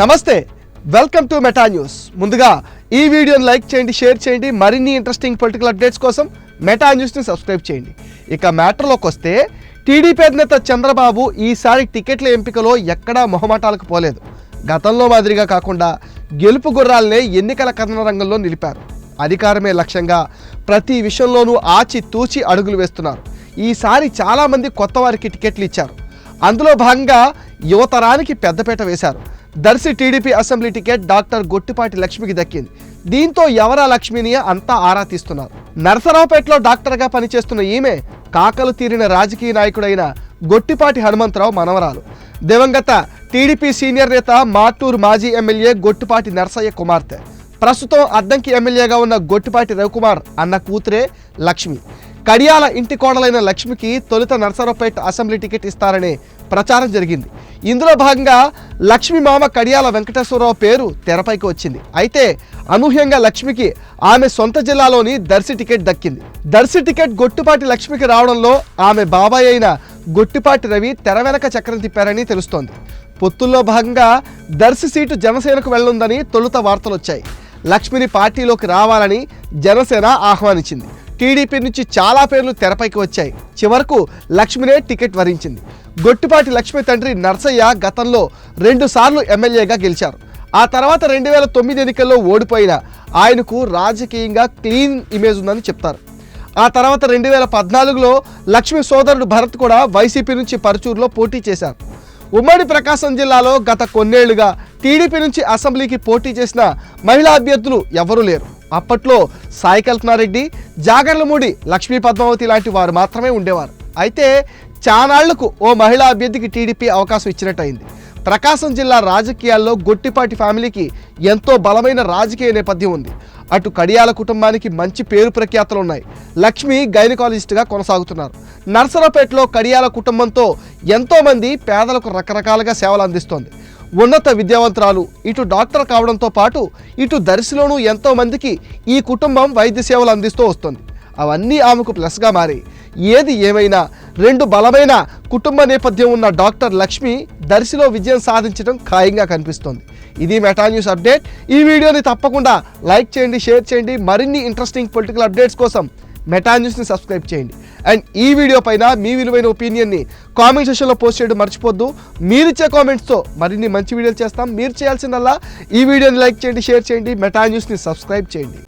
నమస్తే welcome to meta news ముందుగా ఈ వీడియోని లైక్ చేయండి షేర్ చేయండి మరిన్ని ఇంట్రెస్టింగ్ పొలిటికల్ అప్డేట్స్ కోసం మెటా న్యూస్ని సబ్స్క్రైబ్ చేయండి. ఇక మ్యాటర్లోకి వస్తే టీడీపీ అధినేత చంద్రబాబు ఈసారి టికెట్ల ఎంపికలో ఎక్కడా మొహమాటాలకు పోలేదు. గతంలో మాదిరిగా కాకుండా గెలుపు గుర్రాలనే ఎన్నికల కథన రంగంలో నిలిపారు. అధికారమే లక్ష్యంగా ప్రతి విషయంలోనూ ఆచి తూచి అడుగులు వేస్తున్నారు. ఈసారి చాలామంది కొత్త వారికి టికెట్లు ఇచ్చారు. అందులో భాగంగా యువతరానికి పెద్దపీట వేశారు. Darsi TDP assembly ticket doctor Gottipati లక్ష్మికి దక్కింది. దీంతో ఎవరా లక్ష్మిని అంతా ఆరా తీస్తున్నారు. నరసరావుపేటలో డాక్టర్గా పనిచేస్తున్న ఈమె కాకలు తీరిన రాజకీయ నాయకుడైన గొట్టిపాటి హనుమంతరావు మనవరాలు. దివంగత టీడీపీ సీనియర్ నేత మాటూరు మాజీ ఎమ్మెల్యే గొట్టిపాటి నరసయ్య కుమార్తె. ప్రస్తుతం అద్దంకి ఎమ్మెల్యేగా ఉన్న గొట్టిపాటి రవికుమార్ అన్న కూతురే లక్ష్మి. కడియాల ఇంటి కోడలైన లక్ష్మికి తొలుత నర్సరావుపేట అసెంబ్లీ టికెట్ ఇస్తారనే ప్రచారం జరిగింది. ఇందులో భాగంగా లక్ష్మి మామ కడియాల వెంకటేశ్వరరావు పేరు తెరపైకి వచ్చింది. అయితే అనూహ్యంగా లక్ష్మికి ఆమె సొంత జిల్లాలోని దర్శి టికెట్ దక్కింది. దర్శి టికెట్ గొట్టుపాటి లక్ష్మికి రావడంలో ఆమె బాబాయ్ అయిన గొట్టిపాటి రవి తెర వెనక చక్రం తిప్పారని తెలుస్తోంది. పొత్తుల్లో భాగంగా దర్శి సీటు జనసేనకు వెళ్ళుందని తొలుత వార్తలు వచ్చాయి లక్ష్మిని పార్టీలోకి రావాలని జనసేన ఆహ్వానించింది. టీడీపీ నుంచి చాలా పేర్లు తెరపైకి వచ్చాయి. చివరకు లక్ష్మినే టికెట్ వరించింది. గొట్టిపాటి లక్ష్మి తండ్రి నర్సయ్య గతంలో రెండుసార్లు ఎమ్మెల్యేగా గెలిచారు. ఆ తర్వాత రెండు వేల తొమ్మిది ఎన్నికల్లో ఓడిపోయిన ఆయనకు రాజకీయంగా క్లీన్ ఇమేజ్ ఉందని చెప్తారు. ఆ తర్వాత రెండు వేల పద్నాలుగులో లక్ష్మి సోదరుడు భరత్ కూడా వైసీపీ నుంచి పరచూరులో పోటీ చేశారు. ఉమ్మడి ప్రకాశం జిల్లాలో గత కొన్నేళ్ళుగా టీడీపీ నుంచి అసెంబ్లీకి పోటీ చేసిన మహిళా అభ్యర్థులు ఎవరూ లేరు. అప్పట్లో సాయి కల్పనారెడ్డి జాగర్లమూడి లక్ష్మీ పద్మావతి లాంటి వారు మాత్రమే ఉండేవారు. అయితే చానాళ్ళకు ఓ మహిళా అభ్యర్థికి టీడీపీ అవకాశం ఇచ్చినట్టయింది. ప్రకాశం జిల్లా రాజకీయాల్లో గొట్టిపాటి ఫ్యామిలీకి ఎంతో బలమైన రాజకీయ నేపథ్యం ఉంది. అటు కడియాల కుటుంబానికి మంచి పేరు ప్రఖ్యాతలు ఉన్నాయి లక్ష్మి గైనకాలజిస్ట్గా కొనసాగుతున్నారు. నర్సరావుపేటలో కడియాల కుటుంబంతో ఎంతోమంది పేదలకు రకరకాలుగా సేవలు అందిస్తోంది. ఉన్నత విద్యావంతురాలు. ఇటు డాక్టర్ కావడంతో పాటు ఇటు దర్శిలోనూ ఎంతో మందికి ఈ కుటుంబం వైద్య సేవలు అందిస్తూ వస్తుంది. అవన్నీ ఆమెకు ప్లస్గా మారి. ఏది ఏమైనా రెండు బలమైన కుటుంబ నేపథ్యం ఉన్న డాక్టర్ లక్ష్మి దర్శిలో విజయం సాధించడం ఖాయంగా కనిపిస్తోంది. ఇది మెటా న్యూస్ అప్డేట్. ఈ వీడియోని తప్పకుండా లైక్ చేయండి షేర్ చేయండి. మరిన్ని ఇంట్రెస్టింగ్ పొలిటికల్ అప్డేట్స్ కోసం మెటా న్యూస్ని సబ్స్క్రైబ్ చేయండి. అండ్ ఈ వీడియో పైన మీ విలువైన ఒపీనియన్ని కామెంట్ సెషన్లో పోస్ట్ చేయడం మర్చిపోద్దు. మీరిచ్చే కామెంట్స్తో మరిన్ని మంచి వీడియోలు చేస్తాం. మీరు చేయాల్సిందల్లా ఈ వీడియోని లైక్ చేయండి షేర్ చేయండి మెటా న్యూస్ని సబ్స్క్రైబ్ చేయండి.